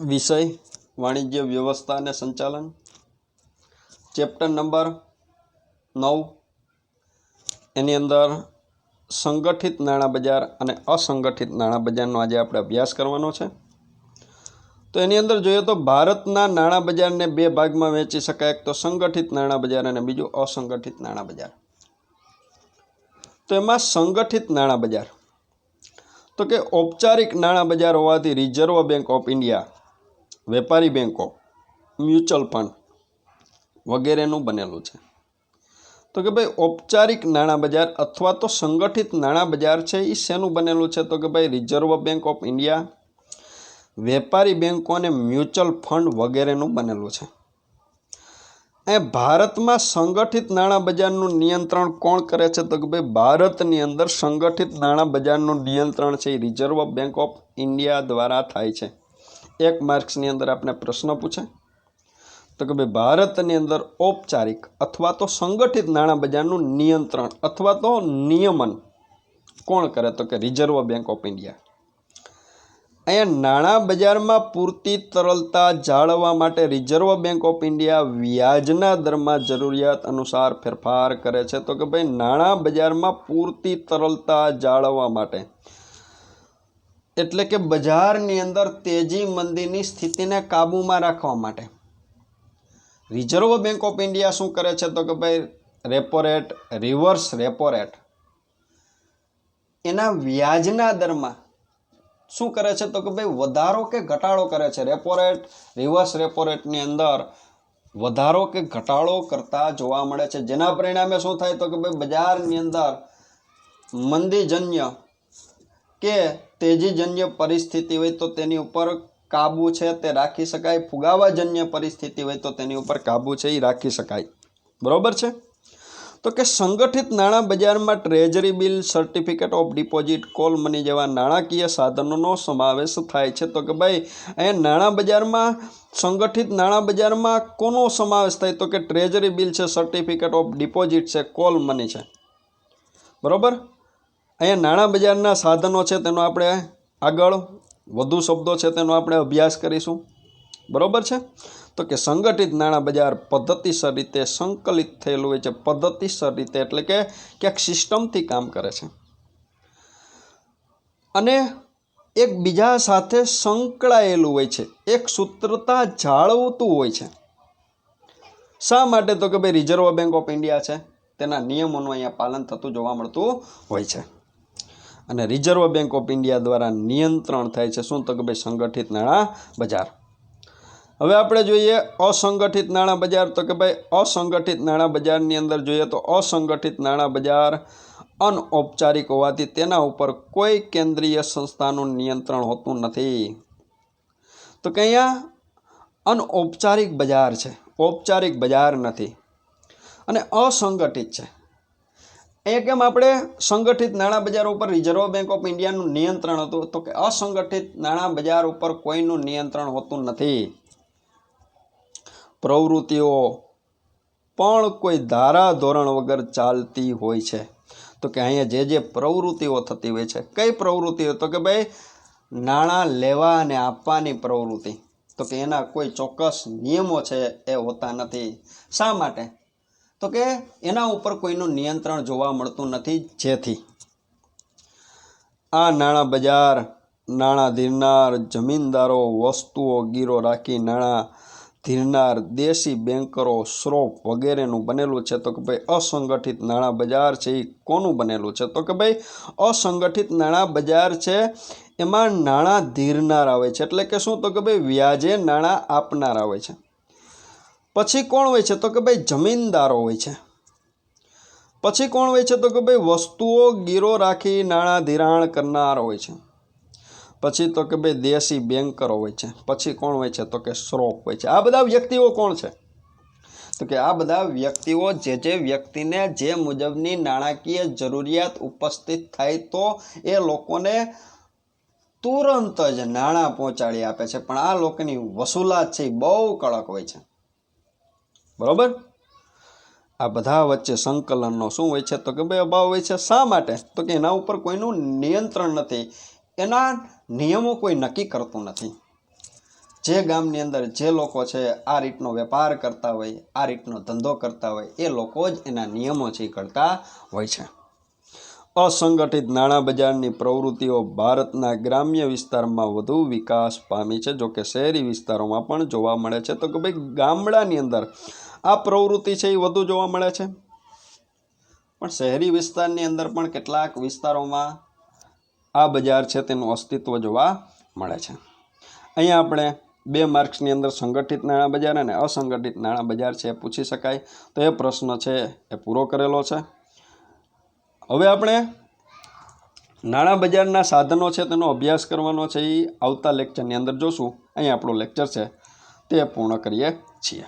વિષય, વાણિજ્ય વ્યવસ્થા અને સંચાલન. ચેપ્ટર નંબર નવ. એની અંદર સંગઠિત નાણાં બજાર અને અસંગઠિત નાણાં બજારનો આજે આપણે અભ્યાસ કરવાનો છે. તો એની અંદર જોઈએ તો ભારતના નાણાં બજારને બે ભાગમાં વહેંચી શકાય. એક તો સંગઠિત નાણાં બજાર અને બીજું અસંગઠિત નાણાં બજાર. તો એમાં સંગઠિત નાણાં બજાર. તો કે ઔપચારિક નાણાં બજાર હોવાથી રિઝર્વ બેંક ઓફ ઇન્ડિયા વેપારી બેન્કો મ્યુચ્યુઅલ ફંડ વગેરેનું બનેલું છે. તો કે ભાઈ ઔપચારિક નાણાં બજાર અથવા તો સંગઠિત નાણાં બજાર છે એ શેનું બનેલું છે? તો કે ભાઈ રિઝર્વ બેંક ઓફ ઇન્ડિયા વેપારી બેંકો અને મ્યુચ્યુઅલ ફંડ વગેરેનું બનેલું છે. એ ભારતમાં સંગઠિત નાણાં બજારનું નિયંત્રણ કોણ કરે છે? તો કે ભાઈ ભારતની અંદર સંગઠિત નાણાં બજારનું નિયંત્રણ છે એ રિઝર્વ બેંક ઓફ ઇન્ડિયા દ્વારા થાય છે. એક માર્ક્સની અંદર આપણે પ્રશ્ન પૂછે. તો કે ભાઈ, ભારતની અંદર ઔપચારિક અથવા તો સંગઠિત નાણાં બજારનું નિયંત્રણ અથવા તો નિયમન કોણ કરે? તો કે રિઝર્વ બેંક ઓફ ઇન્ડિયા અહીંયા નાણાં બજારમાં પૂરતી તરલતા જાળવવા માટે રિઝર્વ બેંક ઓફ ઇન્ડિયા વ્યાજના દરમાં જરૂરિયાત અનુસાર ફેરફાર કરે છે. તો કે ભાઈ નાણાં બજારમાં પૂરતી તરલતા જાળવવા માટે એટલે કે બજારની અંદર તેજી મંદીની સ્થિતિને કાબૂમાં રાખવા માટે. રિઝર્વ બેંક ઓફ ઇન્ડિયા શું કરે છે તો કે ભાઈ repo rate reverse repo rate એના વ્યાજના દરમાં શું કરે છે તો કે ભાઈ, વધારો કે ઘટાડો કરે છે? રેપો રેટ રિવર્સ રેપો રેટની અંદર વધારો કે ઘટાડો કરતા જોવા મળે છે. જેના પરિણામે શું થાય તો કે ભાઈ, બજારની અંદર મંદીજન્ય કે તેજીજન્ય પરિસ્થિતિ હોય તો તેની ઉપર કાબુ છે તે રાખી શકાય. ફુગાવાજન્ય પરિસ્થિતિ હોય તો તેની ઉપર કાબુ છે એ રાખી શકાય. બરાબર છે? તો કે સંગઠિત નાણાં બજારમાં treasury bill, certificate of deposit, call money જેવા નાણાકીય સાધનોનો સમાવેશ થાય છે. તો કે ભાઈ, અહીંયા નાણાં બજારમાં, સંગઠિત નાણાં બજારમાં કોનો સમાવેશ થાય? તો કે ટ્રેજરી બિલ છે, સર્ટિફિકેટ ઓફ ડિપોઝિટ છે, કોલ મની છે. બરોબર? અહીંયા નાણાં બજારના સાધનો છે તેનો આપણે આગળ વધુ શબ્દો છે તેનો આપણે અભ્યાસ કરીશું. બરાબર છે? તો કે સંગઠિત નાણાં બજાર પદ્ધતિસર રીતે સંકલિત થયેલું હોય છે. પદ્ધતિસર રીતે એટલે કે ક્યાંક સિસ્ટમથી કામ કરે છે. અને એકબીજા સાથે સંકળાયેલું હોય છે. એક સૂત્રતા જાળવતું હોય છે. શા માટે? તો કે ભાઈ રિઝર્વ બેંક ઓફ ઇન્ડિયા છે. તેના નિયમોનું અહીંયા પાલન થતું જોવા મળતું હોય છે. અને રિઝર્વ બેંક ઓફ ઇન્ડિયા દ્વારા નિયંત્રણ થાય છે. શું તો કે ભાઈ સંગઠિત નાણાં બજાર? હવે આપણે જોઈએ અસંગઠિત નાણાં બજાર. તો કે ભાઈ, અસંગઠિત નાણાં બજારની અંદર જોઈએ તો અસંગઠિત નાણાં બજાર અનૌપચારિક હોવાથી તેના ઉપર કોઈ કેન્દ્રીય સંસ્થાનું નિયંત્રણ હોતું નથી. તો કે અહીંયા અનૌપચારિક બજાર છે. ઔપચારિક બજાર નથી. અને અસંગઠિત છે. અહીંયા કેમ આપણે સંગઠિત નાણાં બજાર ઉપર રિઝર્વ બેંક ઓફ ઇન્ડિયાનું નિયંત્રણ હતું? તો કે અસંગઠિત નાણાં બજાર ઉપર કોઈનું નિયંત્રણ હોતું નથી. પ્રવૃત્તિઓ પણ કોઈ ધારા ધોરણ વગર ચાલતી હોય છે. તો કે અહીંયા જે જે પ્રવૃત્તિઓ થતી હોય છે, કઈ પ્રવૃત્તિઓ? તો કે ભાઈ, નાણાં લેવા અને આપવાની પ્રવૃત્તિ. તો કે એના કોઈ ચોક્કસ નિયમો છે એ હોતા નથી. શા માટે? તો કે એના ઉપર કોઈનું નિયંત્રણ જોવા મળતું નથી જેથી આ નાણાં બજાર, નાણાં ધીરનાર, જમીનદારો, વસ્તુઓ ગીરો રાખી નાણાં ધીરનાર, દેશી બેન્કરો શ્રોફ વગેરેનું બનેલું છે. તો કે ભાઈ અસંગઠિત નાણાં બજાર છે એ કોનું બનેલું છે? તો કે ભાઈ અસંગઠિત નાણાં બજાર છે એમાં નાણાં ધીરનાર આવે છે. એટલે કે શું? તો કે ભાઈ વ્યાજે નાણાં આપનાર આવે છે. પછી કોણ હોય છે? તો કે ભાઈ જમીનદારો હોય છે. પછી કોણ હોય છે? તો કે ભાઈ વસ્તુઓ ગીરો રાખી નાણાં ધિરાણ કરનાર હોય છે. પછી તો કે ભાઈ દેશી બેન્કરો હોય છે. પછી કોણ હોય છે? તો કે શ્રોફ હોય છે. આ બધા વ્યક્તિઓ કોણ છે? તો કે આ બધા વ્યક્તિઓ જે જે વ્યક્તિને જે મુજબની નાણાકીય જરૂરિયાત ઉપસ્થિત થાય તો એ લોકોને તુરંત જ નાણાં પહોંચાડી આપે છે. પણ આ લોકોની વસૂલાત છે બહુ કડક હોય છે. બરોબર? આ બધા વચ્ચે સંકલનનો શું હોય છે? તો કે ભાઈ અભાવ હોય છે. શા માટે? તો કે એના ઉપર કોઈનું નિયંત્રણ નથી. એના નિયમો કોઈ નક્કી કરતું નથી. જે ગામની અંદર જે લોકો છે, આ રીતનો વેપાર કરતા હોય, આ રીતનો ધંધો કરતા હોય, એ લોકો જ એના નિયમો છે કરતા હોય છે. અસંગઠિત નાણાં બજારની પ્રવૃત્તિઓ ભારતના ગ્રામ્ય વિસ્તારમાં વધુ વિકાસ પામી છે. જોકે શહેરી વિસ્તારોમાં પણ જોવા મળે છે. તો કે ભાઈ ગામડાની અંદર આ પ્રવૃત્તિ છે એ વધુ જોવા મળે છે. પણ શહેરી વિસ્તારની અંદર પણ કેટલાક વિસ્તારોમાં આ બજાર છે તેનું અસ્તિત્વ જોવા મળે છે. અહીંયા આપણે બે માર્ક્સની અંદર સંગઠિત નાણાં બજાર અને અસંગઠિત નાણાં બજાર છે એ પૂછી શકાય. તો એ પ્રશ્ન છે એ પૂરો કરેલો છે. હવે આપણે નાણાં બજારના સાધનો છે તેનો અભ્યાસ કરવાનો છે એ આવતા લેક્ચરની અંદર જોશું. અહીંયા આપણો લેક્ચર છે તે પૂર્ણ કરીએ છીએ.